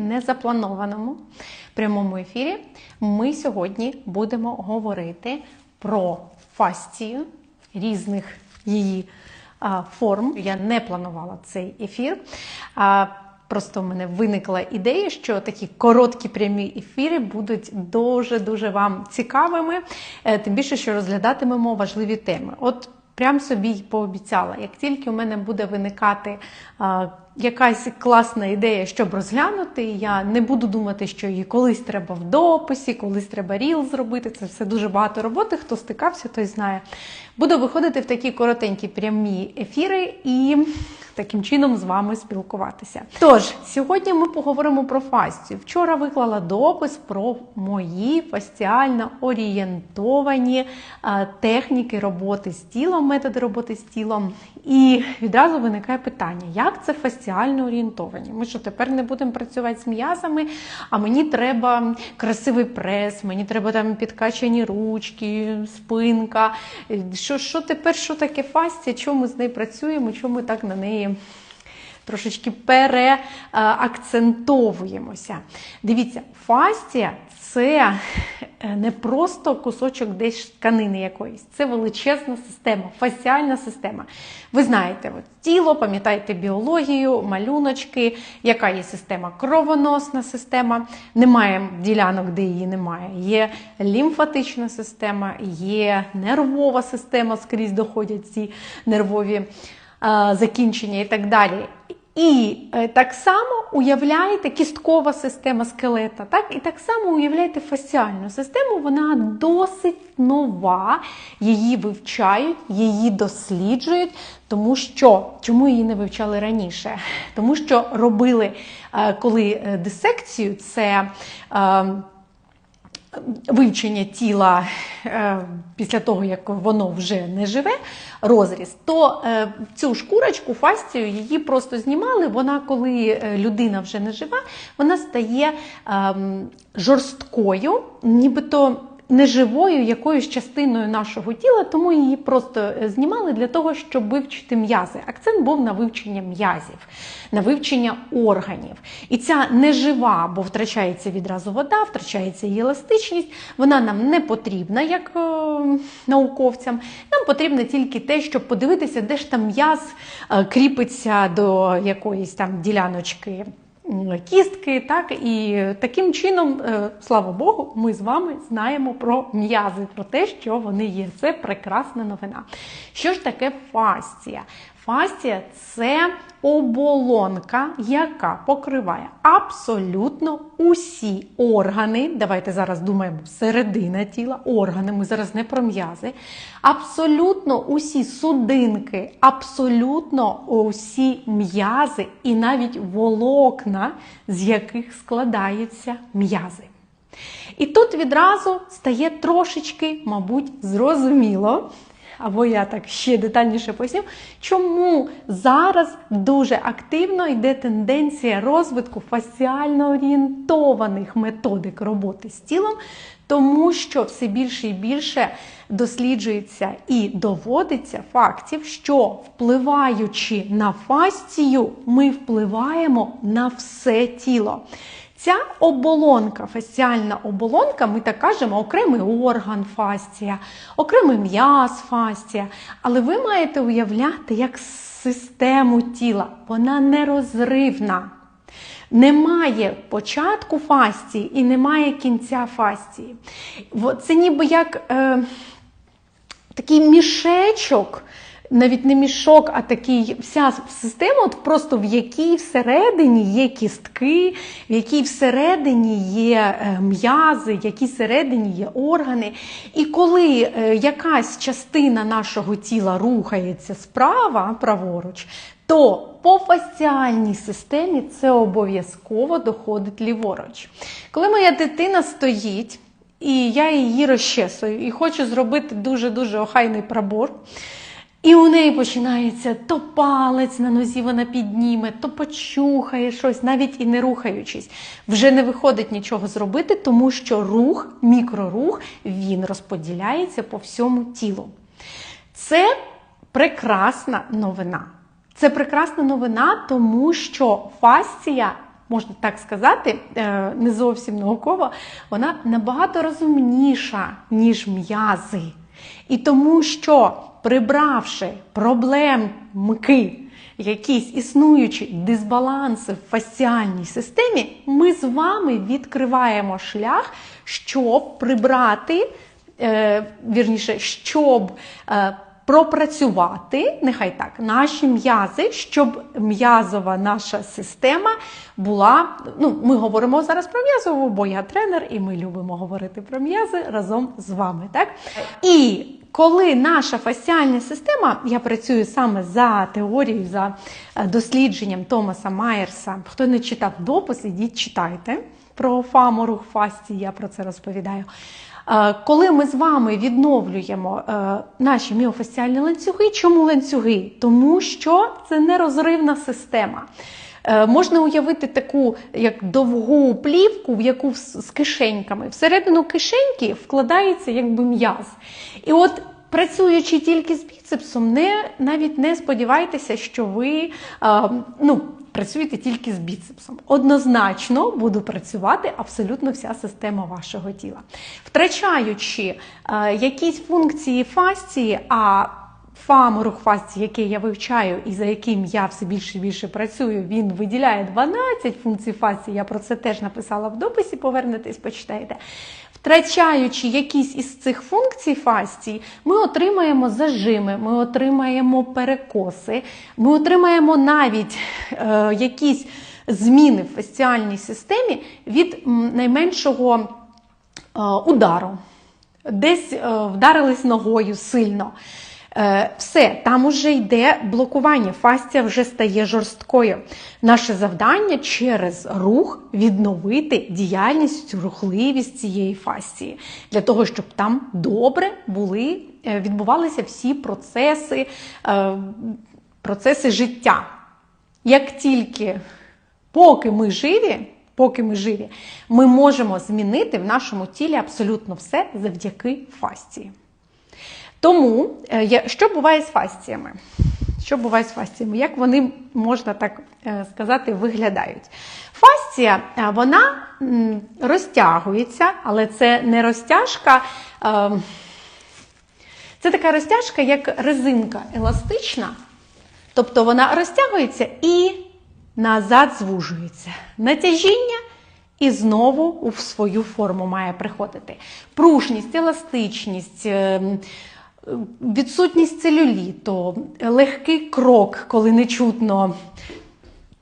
незапланованому прямому ефірі ми сьогодні будемо говорити про фастію різних її форм. Я не планувала цей ефір. Просто в мене виникла ідея, що такі короткі прямі ефіри будуть дуже-дуже вам цікавими, е, тим більше, що розглядатимемо важливі теми. От прям собі й пообіцяла, як тільки у мене буде виникати якась класна ідея, щоб розглянути, я не буду думати, що її колись треба в дописі, колись треба ріл зробити. Це все дуже багато роботи. Хто стикався, той знає. Буду виходити в такі коротенькі прямі ефіри і таким чином з вами спілкуватися. Тож, сьогодні ми поговоримо про фастію. Вчора виклала допис про мої фастіально орієнтовані техніки роботи з тілом, методи роботи з тілом. І відразу виникає питання, як це фастіально орієнтовані? Ми що тепер не будемо працювати з м'язами, а мені треба красивий прес, мені треба там підкачані ручки, спинка. Що що тепер, що таке фастія? Чому ми з нею працюємо? Чому ми так на неї трошечки переакцентовуємося? Дивіться, фастія це не просто кусочок десь тканини якоїсь, це величезна система, фасіальна система. Ви знаєте, от тіло, пам'ятаєте біологію, малюночки, яка є система кровоносна система. Немає ділянок, де її немає. Є лімфатична система, є нервова система, скрізь доходять ці нервові закінчення і так далі. І е, так само уявляєте кісткова система скелета, так? і так само уявляєте фасіальну систему, вона досить нова, її вивчають, її досліджують, тому що чому її не вивчали раніше? Тому що робили, е, коли е, дисекцію, це вивчення тіла е, після того, як воно вже не живе, розріз, то е, цю шкурочку, фастію, її просто знімали. Вона, коли е, людина вже не жива, вона стає ем, жорсткою, нібито неживою якоюсь частиною нашого тіла, тому її просто е, знімали для того, щоб вивчити м'язи. Акцент був на вивчення м'язів, на вивчення органів. І ця нежива, бо втрачається відразу вода, втрачається її еластичність, вона нам не потрібна як е, науковцям. Нам потрібно тільки те, щоб подивитися, де ж там м'яз е, кріпиться до якоїсь там діляночки кістки, так і таким чином, е, слава Богу, ми з вами знаємо про м'язи, про те, що вони є. Це прекрасна новина. Що ж таке фасція? Фасція це оболонка, яка покриває абсолютно усі органи. Давайте зараз думаємо, середина тіла, органи, ми зараз не про м'язи. Абсолютно усі судинки, абсолютно усі м'язи і навіть волокна, з яких складаються м'язи. І тут відразу стає трошечки, мабуть, зрозуміло або я так ще детальніше поясню, чому зараз дуже активно йде тенденція розвитку фасіально орієнтованих методик роботи з тілом, тому що все більше і більше досліджується і доводиться фактів, що впливаючи на фастію, ми впливаємо на все тіло. Ця оболонка, фасціальна оболонка, ми так кажемо, окремий орган фасція, окремий м'яз фасція. Але ви маєте уявляти як систему тіла. Вона нерозривна. Немає початку фасції і немає кінця фасції. Це ніби як е, такий мішечок навіть не мішок, а такий вся система, от просто в якій всередині є кістки, в якій всередині є е, м'язи, в якій всередині є органи. І коли е, якась частина нашого тіла рухається справа, праворуч, то по фасціальній системі це обов'язково доходить ліворуч. Коли моя дитина стоїть, і я її розчесую, і хочу зробити дуже-дуже охайний пробор. І у неї починається то палець на нозі вона підніме, то почухає щось, навіть і не рухаючись. Вже не виходить нічого зробити, тому що рух, мікрорух, він розподіляється по всьому тілу. Це прекрасна новина. Це прекрасна новина, тому що фасція можна так сказати, е, не зовсім науково, вона набагато розумніша, ніж м'язи. І тому що, прибравши проблемки, якісь існуючі дисбаланси в фасціальній системі, ми з вами відкриваємо шлях, щоб прибрати, е, вірніше, щоб е, пропрацювати, нехай так, наші м'язи, щоб м'язова наша система була. Ну, ми говоримо зараз про м'язову, бо я тренер, і ми любимо говорити про м'язи разом з вами. Так? І коли наша фасціальна система, я працюю саме за теорією, за е, дослідженням Томаса Майерса. Хто не читав допис, ідіть читайте про фаму, рух фасції, я про це розповідаю. Е, Коли ми з вами відновлюємо е, наші міофасціальні ланцюги, чому ланцюги? Тому що це нерозривна система. Е, Можна уявити таку як довгу плівку, в яку з кишеньками. Всередину кишеньки вкладається якби м'яз. І от працюючи тільки з біцепсом, не, навіть не сподівайтеся, що ви е, ну, працюєте тільки з біцепсом. Однозначно буде працювати абсолютно вся система вашого тіла. Втрачаючи е, якісь функції фасції, а ФАМ рух фасції, який я вивчаю і за яким я все більше і більше працюю, він виділяє 12 функцій фасції. Я про це теж написала в дописі. Повернетесь, почитаєте. Втрачаючи якісь із цих функцій фасції, ми отримаємо зажими, ми отримаємо перекоси, ми отримаємо навіть е, якісь зміни в фасціальній системі від найменшого е, удару. Десь е, вдарились ногою сильно. Е, Все, там уже йде блокування, фастія вже стає жорсткою. Наше завдання через рух відновити діяльність, рухливість цієї фастії, для того, щоб там добре були, е, відбувалися всі процеси, е, процеси життя. Як тільки поки ми живі, поки ми живі, ми можемо змінити в нашому тілі абсолютно все завдяки фастії. Тому, е, що буває з фасціями? Що буває з фасціями? Як вони, можна так е, сказати, виглядають? Фасція, е, вона розтягується, але це не розтяжка. Це така розтяжка, як резинка еластична. Тобто вона розтягується і назад звужується. Натяжіння і знову в свою форму має приходити. Пружність, еластичність, ем, відсутність целюліту, легкий крок, коли не чутно,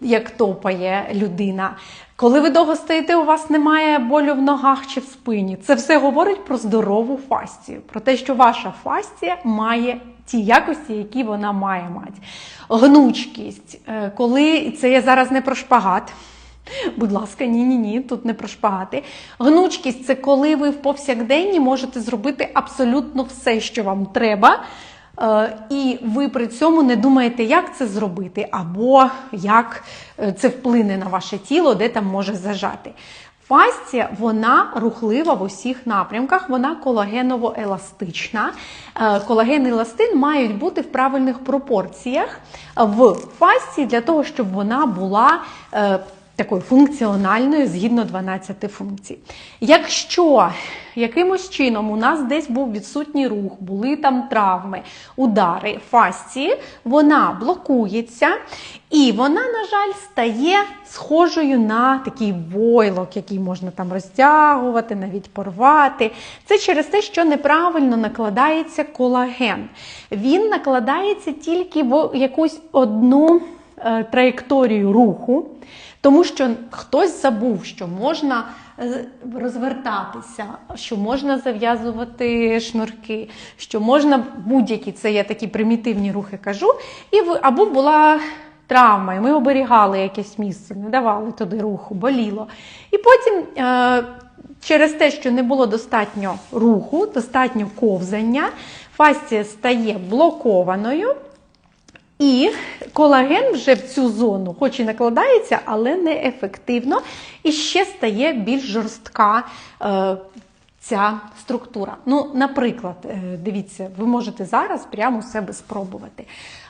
як топає людина. Коли ви довго стоїте, у вас немає болю в ногах чи в спині. Це все говорить про здорову фастію, про те, що ваша фастія має ті якості, які вона має мати. Гнучкість, Е, коли це я зараз не про шпагат. Будь ласка, ні, ні, тут не про шпагати. Гнучкість це коли ви в повсякденні можете зробити абсолютно все, що вам треба. Е, І ви при цьому не думаєте, як це зробити, або як е, це вплине на ваше тіло, де там може зажати. Фасція, вона рухлива в усіх напрямках, вона колагеново-еластична. Е, Колаген і еластин мають бути в правильних пропорціях в фасції для того, щоб вона була такою функціональною згідно 12 функцій. Якщо якимось чином у нас десь був відсутній рух, були там травми, удари, фасції, вона блокується і вона, на жаль, стає схожою на такий войлок, який можна там розтягувати, навіть порвати. Це через те, що неправильно накладається колаген. Він накладається тільки в якусь одну траєкторію руху. Тому що хтось забув, що можна е, розвертатися, що можна зав'язувати шнурки, що можна будь-які, це я такі примітивні рухи кажу, і або була травма, і ми оберігали якесь місце, не давали туди руху, боліло. І потім. Е, Через те, що не було достатньо руху, достатньо ковзання, фасція стає блокованою, і колаген вже в цю зону, хоч і накладається, але не ефективно, і ще стає більш жорстка е, ця структура. Ну, наприклад, е, дивіться, ви можете зараз прямо себе спробувати.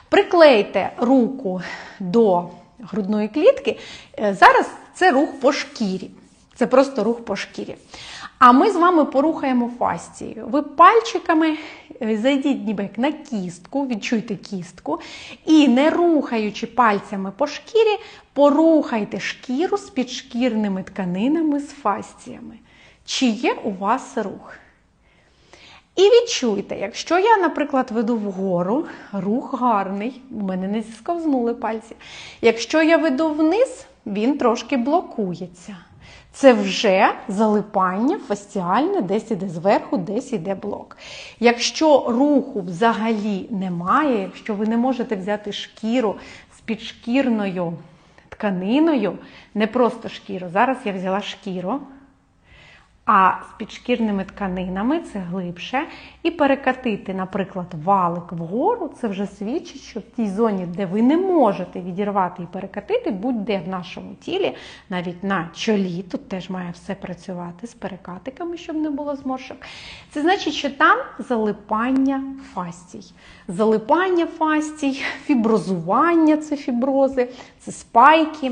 Приклейте руку до грудної клітки. Е, Зараз це рух по шкірі. Це просто рух по шкірі. А ми з вами порухаємо фасцією. Ви пальчиками е, зайдіть ніби на кістку, відчуйте кістку, і не рухаючи пальцями по шкірі, порухайте шкіру з підшкірними тканинами з фасціями. Чи є у вас рух? І відчуйте, якщо я, наприклад, веду вгору, рух гарний, у мене не зісковзнули пальці. Якщо я веду вниз, він трошки блокується. Це вже залипання фасціальне, десь іде зверху, десь іде блок. Якщо руху взагалі немає, якщо ви не можете взяти шкіру з підшкірною тканиною, не просто шкіру, зараз я взяла шкіру. А з підшкірними тканинами це глибше. І перекатити, наприклад, валик вгору, це вже свідчить, що в тій зоні, де ви не можете відірвати і перекатити, будь-де в нашому тілі, навіть на чолі, тут теж має все працювати з перекатиками, щоб не було зморшок. Це значить, що там залипання фастій. Залипання фастій, фіброзування це фібрози, це спайки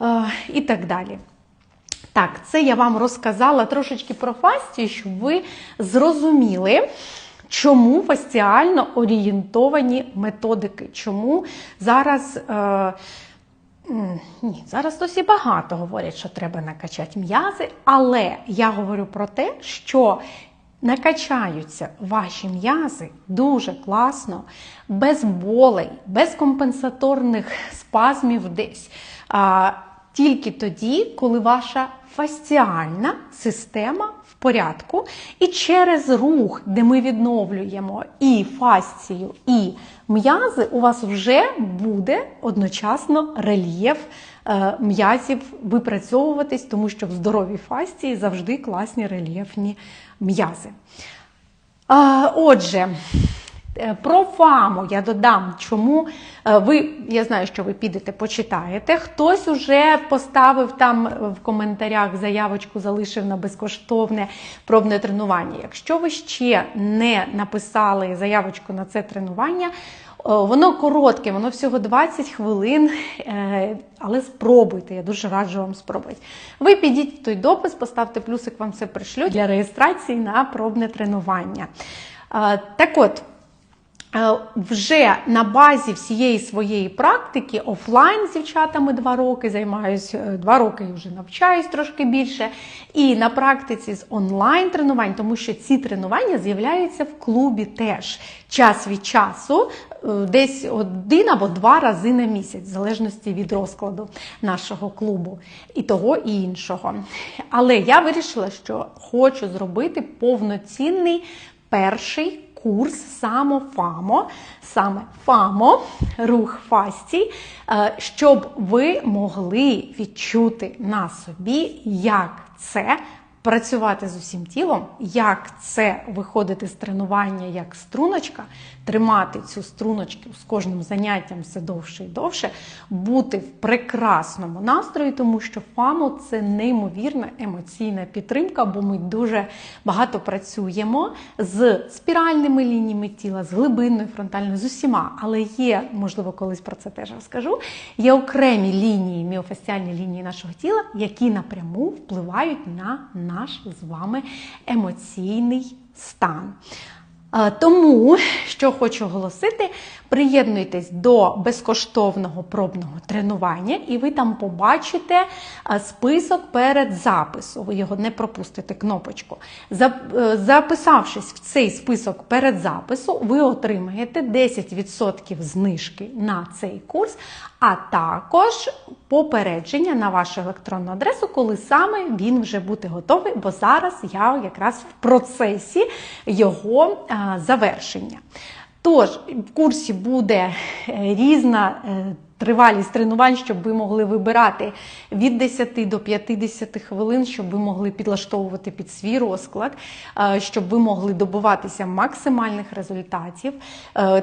е, і так далі. Так, це я вам розказала трошечки про фастію, щоб ви зрозуміли, чому фастіально орієнтовані методики. Чому зараз. Е, ні, зараз досі багато говорять, що треба накачати м'язи, але я говорю про те, що накачаються ваші м'язи дуже класно, без болей, без компенсаторних спазмів десь. Тільки тоді, коли ваша фасціальна система в порядку, і через рух, де ми відновлюємо і фасцію, і м'язи, у вас вже буде одночасно рельєф е, м'язів випрацьовуватись, тому що в здоровій фасції завжди класні рельєфні м'язи. Отже, про фаму я додам, чому е, ви, я знаю, що ви підете, почитаєте. Хтось уже поставив там в коментарях заявочку, залишив на безкоштовне пробне тренування. Якщо ви ще не написали заявочку на це тренування, е, Воно коротке, воно всього 20 хвилин, але спробуйте, я дуже раджу вам спробувати. Ви підіть в той допис, поставте плюсик, вам все пришлють для реєстрації на пробне тренування. Так от. Е, вже на базі всієї своєї практики офлайн з дівчатами два роки займаюся, е, два роки вже навчаюсь трошки більше. І на практиці з онлайн тренувань, тому що ці тренування з'являються в клубі теж час від часу, е, десь один або два рази на місяць, в залежності від розкладу нашого клубу і того і іншого. Але я вирішила, що хочу зробити повноцінний перший курс самофамо, саме ФАМО, рух фастій, е, щоб ви могли відчути на собі, як це працювати з усім тілом, як це виходити з тренування як струночка, тримати цю струночку з кожним заняттям все довше і довше, бути в прекрасному настрої, тому що ФАМО це неймовірна емоційна підтримка, бо ми дуже багато працюємо з спіральними лініями тіла, з глибинною фронтальною, з усіма. Але є, можливо, колись про це теж розкажу. Є окремі лінії, міофасціальні лінії нашого тіла, які напряму впливають на наш з вами емоційний стан. Тому, що хочу оголосити, приєднуйтесь до безкоштовного пробного тренування, і ви там побачите е, список перед записом. Ви його не пропустите кнопочку. Е, записавшись в цей список перед запису, ви отримаєте 10% знижки на цей курс, а також попередження на вашу електронну адресу, коли саме він вже буде готовий, бо зараз я якраз в процесі його завершення. Тож, в курсі буде е, різна е, тривалість тренувань, щоб ви могли вибирати від 10 до 50 хвилин, щоб ви могли підлаштовувати під свій розклад, е, щоб ви могли добуватися максимальних результатів.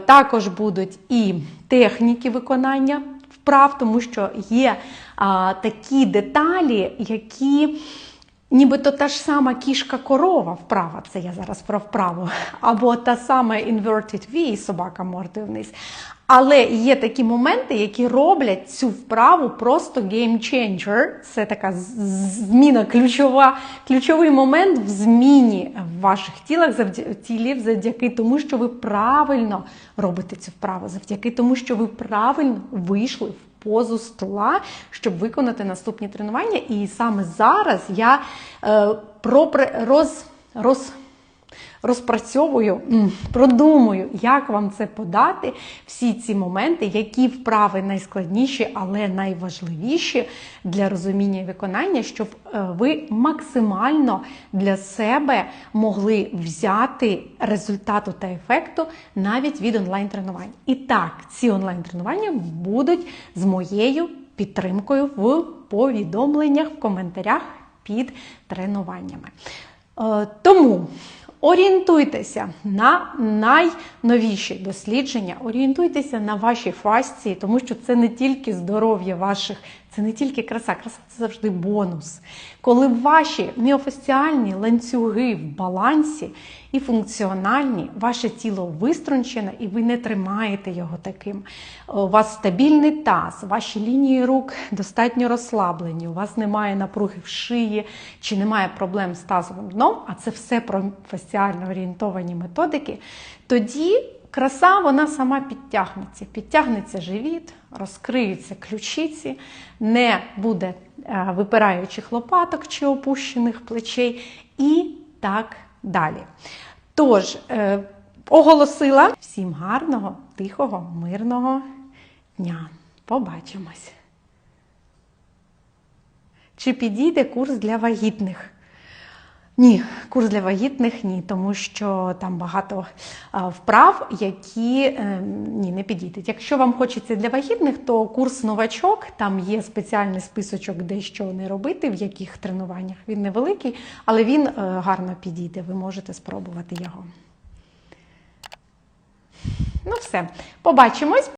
Також будуть і техніки виконання вправ, тому що є такі деталі, які Нібито та ж сама кішка корова вправа, це я зараз про вправу, або та сама inverted V, собака мордою вниз. Але є такі моменти, які роблять цю вправу просто game changer. Це така зміна, ключова, ключовий момент в зміні в ваших тілах тілів, завдяки тому, що ви правильно робите цю вправу, завдяки тому, що ви правильно вийшли в позу стола, щоб виконати наступні тренування. І саме зараз я е, про роз, роз, розпрацьовую, продумую, як вам це подати, всі ці моменти, які вправи найскладніші, але найважливіші для розуміння і виконання, щоб е, ви максимально для себе могли взяти результату та ефекту навіть від онлайн-тренувань. І так, ці онлайн-тренування будуть з моєю підтримкою в повідомленнях, в коментарях під тренуваннями. Е, Тому орієнтуйтеся на найновіші дослідження, орієнтуйтеся на ваші фасції, тому що це не тільки здоров'я ваших, це не тільки краса, краса це завжди бонус. Коли ваші міофасціальні ланцюги в балансі і функціональні, ваше тіло виструнчене і ви не тримаєте його таким. У вас стабільний таз, ваші лінії рук достатньо розслаблені, у вас немає напруги в шиї чи немає проблем з тазовим дном, а це все про фасціально орієнтовані методики, тоді краса вона сама підтягнеться. Підтягнеться живіт, розкриються ключиці, не буде е, випираючих лопаток чи опущених плечей і так далі. Тож, е, оголосила всім гарного, тихого, мирного дня. Побачимось. Чи підійде курс для вагітних? Ні, курс для вагітних ні, тому що там багато вправ, які е, ні, не підійдуть. Якщо вам хочеться для вагітних, то курс новачок, там є спеціальний списочок, де що не робити, в яких тренуваннях. Він невеликий, але він е, гарно підійде. Ви можете спробувати його. Ну, все, побачимось.